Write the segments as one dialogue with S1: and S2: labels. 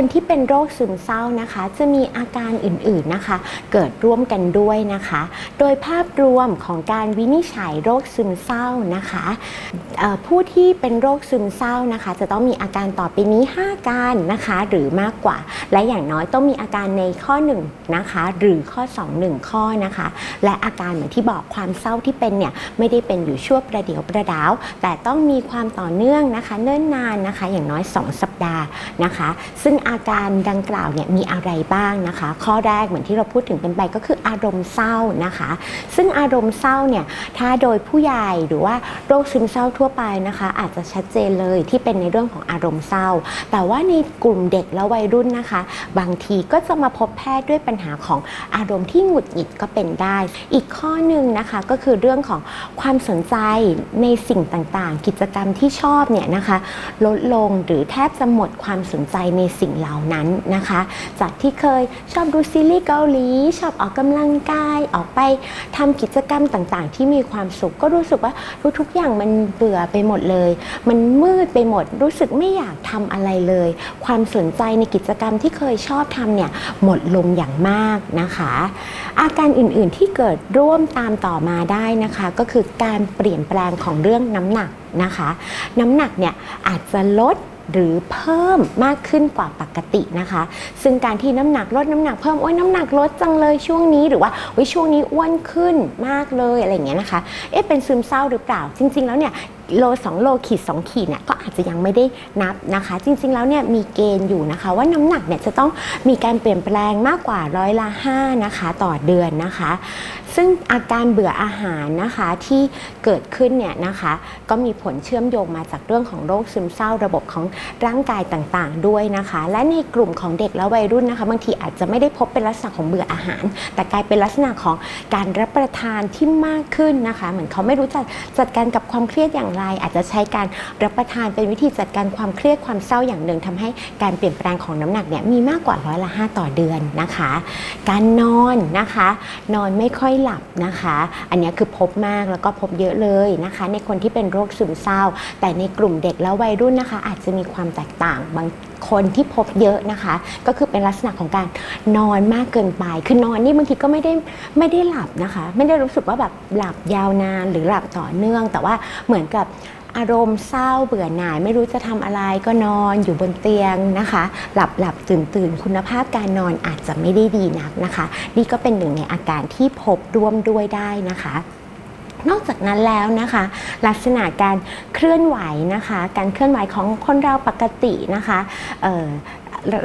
S1: คนที่เป็นโรคซึมเศร้านะคะ จะมีอาการอื่นๆนะคะ เกิดร่วมกันด้วยนะคะ โดยภาพรวมของการวินิจฉัยโรคซึมเศร้านะคะผู้ที่เป็นโรคซึมเศร้านะคะ จะต้องมีอาการต่อไปนี้ 5 การนะคะ หรือมากกว่า และอย่างน้อยต้องมีอาการในข้อ1นะคะหรือข้อ 2 1 ข้อนะคะ และอาการเหมือนที่บอกความเศร้าที่เป็นเนี่ยไม่ได้เป็นอยู่ชั่วประเดียวประดาว แต่ต้องมีความต่อเนื่องนะคะ เนิ่นนานนะคะ อย่างน้อย 2 สัปดาห์นะคะ ซึ่งอาการดังกล่าวเนี่ยมีอะไรบ้างนะคะ ข้อแรกเหมือนที่เราพูดถึงกันไปก็คืออารมณ์เศร้านะคะ ซึ่งอารมณ์เศร้าเนี่ยถ้าโดยผู้ใหญ่หรือว่าโรคซึมเศร้าทั่วไปนะคะ อาจจะชัดเจนเลยที่เป็นในเรื่องของอารมณ์เศร้า แต่ว่าในกลุ่มเด็กและวัยรุ่นนะคะ บางทีก็จะมาพบแพทย์ด้วยปัญหาของอารมณ์ที่หงุดหงิดก็เป็นได้ อีกข้อหนึ่งนะคะก็คือเรื่องของความสนใจในสิ่งต่างๆ กิจกรรมที่ชอบเนี่ยนะคะ ลดลงหรือแทบจะหมดความสนใจในสิ่งเหล่านั้นนะคะ จากที่เคยชอบดูซีรีส์เกาหลี ชอบออกกำลังกาย ออกไปทำกิจกรรมต่างๆ ที่มีความสุขก็รู้สึกว่าทุกๆอย่างมันเบื่อไปหมดเลย มันมืดไปหมด รู้สึกไม่อยากทำอะไรเลย ความสนใจในกิจกรรมที่เคยชอบทำเนี่ยหมดลงอย่างมากนะคะ อาการอื่นๆที่เกิดร่วมตามต่อมาได้นะคะ ก็คือการเปลี่ยนแปลงของเรื่องน้ำหนักนะคะ น้ำหนักเนี่ยอาจจะลด หรือเพิ่มมากขึ้นกว่าปกตินะคะ ซึ่งการที่น้ำหนักลดน้ำหนักเพิ่มโอ้ยน้ำหนักลดจังเลยช่วงนี้หรือว่าโอ้ยช่วงนี้อ้วนขึ้นมากเลยอะไรเงี้ยนะคะเอ๊ะเป็นซึมเศร้าหรือเปล่าจริง ๆ แล้วเนี่ย โล2โลขีด2ขีดเนี่ยก็อาจจะยังไม่ได้นับนะคะ จริงๆแล้วเนี่ยมีเกณฑ์อยู่นะคะ ว่าน้ำหนักเนี่ยจะต้องมีการเปลี่ยนแปลงมากกว่าร้อยละ5นะคะต่อเดือนนะคะ ซึ่งอาการเบื่ออาหารนะคะที่เกิดขึ้นเนี่ยนะคะก็มีผลเชื่อมโยงมาจากเรื่องของโรคซึมเศร้าระบบของร่างกายต่างๆด้วยนะคะ และในกลุ่มของเด็กและวัยรุ่นนะคะ บางทีอาจจะไม่ได้พบเป็นลักษณะของเบื่ออาหาร แต่กลายเป็นลักษณะของการรับประทานที่มากขึ้นนะคะ เหมือนเขาไม่รู้จักจัดการกับความเครียดอย่างไร อาจจะใช้การรับประทานเป็นวิธีจัดการความเครียดความเศร้าอย่างหนึ่งทำให้การเปลี่ยนแปลงของน้ำหนักเนี่ยมีมากกว่าร้อยละ 5 ต่อเดือนนะคะ การนอนนะคะ นอนไม่ค่อยหลับนะคะ อันนี้คือพบมากแล้วก็พบเยอะเลยนะคะ ในคนที่เป็นโรคซึมเศร้า แต่ในกลุ่มเด็กและวัยรุ่นนะคะ อาจจะมีความแตกต่างบางคนที่พบเยอะนะคะ ก็คือเป็นลักษณะของการนอนมากเกินไป คือนอนนี่บางทีก็ไม่ได้ไม่ได้หลับนะคะ ไม่ได้รู้สึกว่าแบบหลับยาวนานหรือหลับต่อเนื่อง แต่ว่าเหมือนกับอารมณ์เศร้าเบื่อหน่าย ไม่รู้จะทำอะไรก็นอนอยู่บนเตียงนะคะ หลับหลับตื่นตื่นคุณภาพการนอนอาจจะไม่ได้ดีนักนะคะ นี่ก็เป็นหนึ่งในอาการที่พบร่วมด้วยได้นะคะ นอกจากนั้นแล้วนะคะ ลักษณะการเคลื่อนไหวนะคะ การเคลื่อนไหวของคนเราปกตินะคะ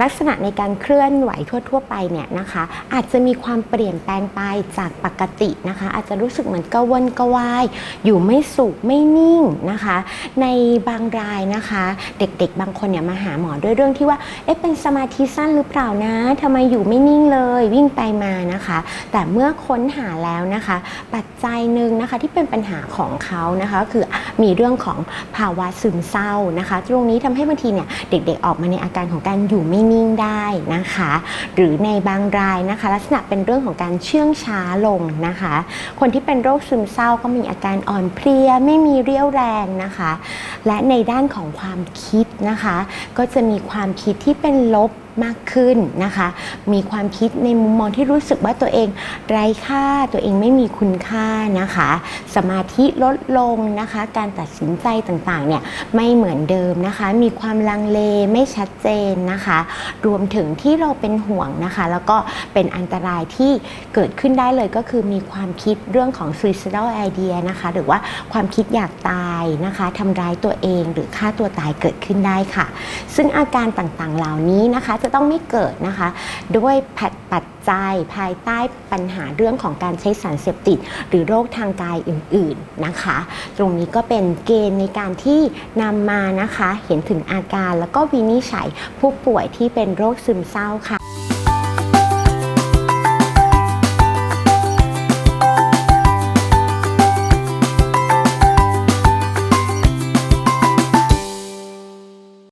S1: ลักษณะในการเคลื่อนไหวทั่ว ๆ ไปเนี่ยนะคะ อาจจะมีความเปลี่ยนแปลงไปจากปกตินะคะ อาจจะรู้สึกเหมือนกระวนกระวาย อยู่ไม่สุขไม่นิ่งนะคะ ในบางรายนะคะ เด็กๆ บางคนเนี่ยมาหาหมอด้วยเรื่องที่ว่าเอ๊ะเป็นสมาธิสั้นหรือเปล่านะทำไมอยู่ไม่นิ่งเลย วิ่งไปมานะคะ แต่เมื่อค้นหาแล้วนะคะ ปัจจัยหนึ่งนะคะที่เป็นปัญหาของเขานะคะคือมีเรื่องของภาวะซึมเศร้านะคะ ตรงนี้ทำให้บางทีเนี่ยเด็ก ๆ ออกมาในอาการของการอยู่ไม่นิ่งได้นะคะ หรือในบางรายนะคะ ลักษณะเป็นเรื่องของการเชื่องช้าลงนะคะ คนที่เป็นโรคซึมเศร้าก็มีอาการอ่อนเพลียไม่มีเรี่ยวแรงนะคะ และในด้านของความคิดนะคะ ก็จะมีความคิดที่เป็นลบมากขึ้นนะคะ มีความคิดในมุมมองที่รู้สึกว่าตัวเองไร้ค่าตัวเองไม่มีคุณค่านะคะ สมาธิลดลงนะคะ การตัดสินใจต่างๆเนี่ยไม่เหมือนเดิมนะคะ มีความลังเลไม่ชัดเจนนะคะ รวมถึงที่เราเป็นห่วงนะคะ แล้วก็เป็นอันตรายที่เกิดขึ้นได้เลยก็คือมีความคิดเรื่องของ suicidal idea นะคะ หรือว่าความคิดอยากตายนะคะทำร้ายตัวเองหรือฆ่าตัวตายเกิดขึ้นได้ค่ะ ซึ่งอาการต่างๆเหล่านี้นะคะจะต้องไม่เกิดนะคะ ด้วยปัจจัยภายใต้ปัญหาเรื่องของการใช้สารเสพติด หรือโรคทางกายอื่น ๆนะคะ ตรงนี้ก็เป็นเกณฑ์ในการที่นำมานะคะ เห็นถึงอาการแล้วก็วินิจฉัยผู้ป่วยที่เป็นโรคซึมเศร้าค่ะ